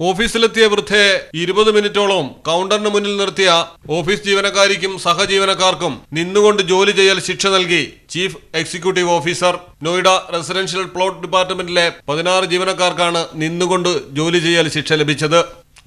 ഓഫീസിലെത്തിയ വൃദ്ധയെ ഇരുപത് മിനിറ്റോളം കൗണ്ടറിന് മുന്നിൽ നിർത്തിയ ഓഫീസ് ജീവനക്കാരിക്കും സഹജീവനക്കാർക്കും നിന്നുകൊണ്ട് ജോലി ചെയ്യൽ ശിക്ഷ നൽകി chief executive officer Noida residential plot ഡിപ്പാർട്ട്മെന്റിലെ പതിനാറ് ജീവനക്കാർക്കാണ് നിന്നുകൊണ്ട് ജോലി ചെയ്യൽ ശിക്ഷ ലഭിച്ചത്.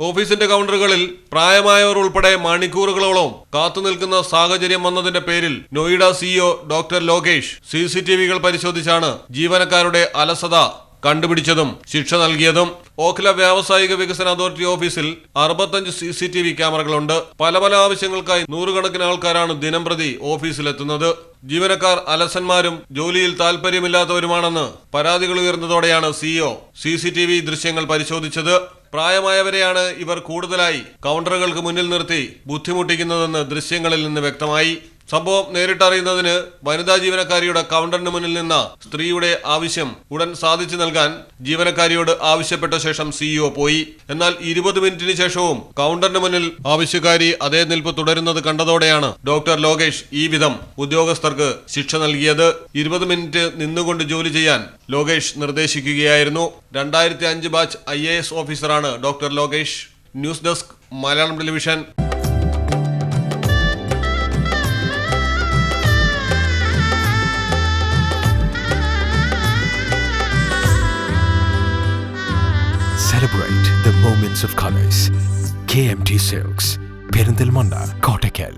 ഓഫീസിന്റെ കൗണ്ടറുകളിൽ പ്രായമായവർ ഉൾപ്പെടെ മണിക്കൂറുകളോളം കാത്തുനിൽക്കുന്ന സാഹചര്യം വന്നതിന്റെ പേരിൽ Noida CEO doctor Lokesh C C T വികൾ പരിശോധിച്ചാണ് ജീവനക്കാരുടെ അലസത കണ്ടുപിടിച്ചതും ശിക്ഷ നൽകിയതും. ഓഖ്ല വ്യാവസായിക വികസന അതോറിറ്റി ഓഫീസിൽ അറുപത്തഞ്ച് സി സി ടി വി ക്യാമറകളുണ്ട്. പല പല ആവശ്യങ്ങൾക്കായി നൂറുകണക്കിന് ആൾക്കാരാണ് ദിനംപ്രതി ഓഫീസിലെത്തുന്നത്. ജീവനക്കാർ അലസന്മാരും ജോലിയിൽ താല്പര്യമില്ലാത്തവരുമാണെന്ന് പരാതികൾ ഉയർന്നതോടെയാണ് CEO C C T V ദൃശ്യങ്ങൾ പരിശോധിച്ചത്. പ്രായമായവരെയാണ് ഇവർ കൂടുതലായി കൗണ്ടറുകൾക്ക് മുന്നിൽ നിർത്തി ബുദ്ധിമുട്ടിക്കുന്നതെന്ന് ദൃശ്യങ്ങളിൽ നിന്ന് വ്യക്തമായി. സംഭവം നേരിട്ടറിയുന്നതിന് വനിതാ ജീവനക്കാരിയുടെ കൗണ്ടറിന് മുന്നിൽ നിന്ന സ്ത്രീയുടെ ആവശ്യം ഉടൻ സാധിച്ചു നൽകാൻ ജീവനക്കാരിയോട് ആവശ്യപ്പെട്ട ശേഷം സിഇഒ പോയി. എന്നാൽ ഇരുപത് മിനിറ്റിന് ശേഷവും കൗണ്ടറിന് മുന്നിൽ ആവശ്യക്കാരി അതേ നിൽപ്പ് തുടരുന്നത് കണ്ടതോടെയാണ് ഡോക്ടർ ലോകേഷ് ഈ വിധം ഉദ്യോഗസ്ഥർക്ക് ശിക്ഷ നൽകിയത്. ഇരുപത് മിനിറ്റ് നിന്നുകൊണ്ട് ജോലി ചെയ്യാൻ ലോകേഷ് നിർദ്ദേശിക്കുകയായിരുന്നു. രണ്ടായിരത്തി അഞ്ച് ബാച്ച് ഐ ഓഫീസറാണ് doctor Lokesh. News desk Malayalam television. celebrate the moments of colors. KMT Silks, Perindil Manda, Kottakel.